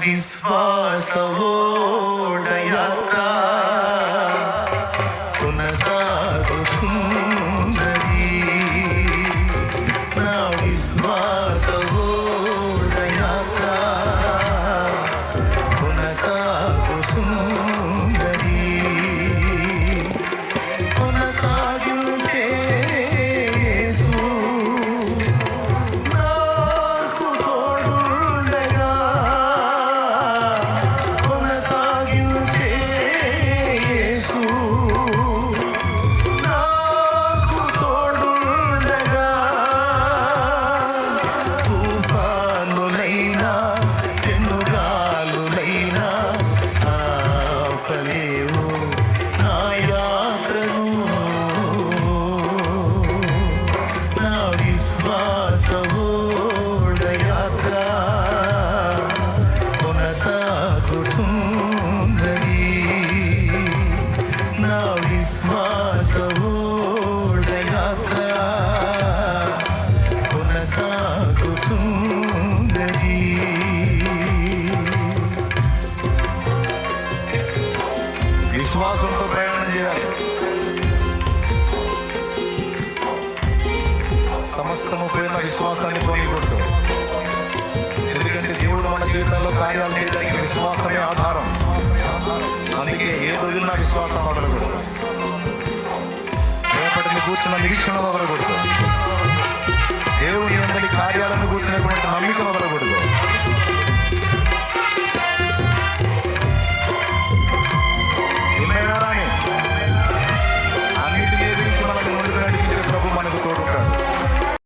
విశ్వాసోడయాత్ర కొనసాగుతున్నది. నా విశ్వాస కొనసాగుతున్నది. కొనసాగించే నా విశ్వాస కొనసాగుతున్నది విశ్వాసంతో ప్రయాణం చేయాలి. సమస్తము పేరున విశ్వాసాన్ని పొందకూడదు ఎందుకంటే జీవితాల్లో కార్యాలు చేయడానికి విశ్వాసమే ఆధారం. అందుకే ఏ రోజున విశ్వాసం వదలకూడదు. రేపటిని కూర్చున్న నిరీక్షణ వదలకూడదు. దేవుని అందరి కార్యాలను కూర్చున్నటువంటి నమ్మిక వదలకూడదు.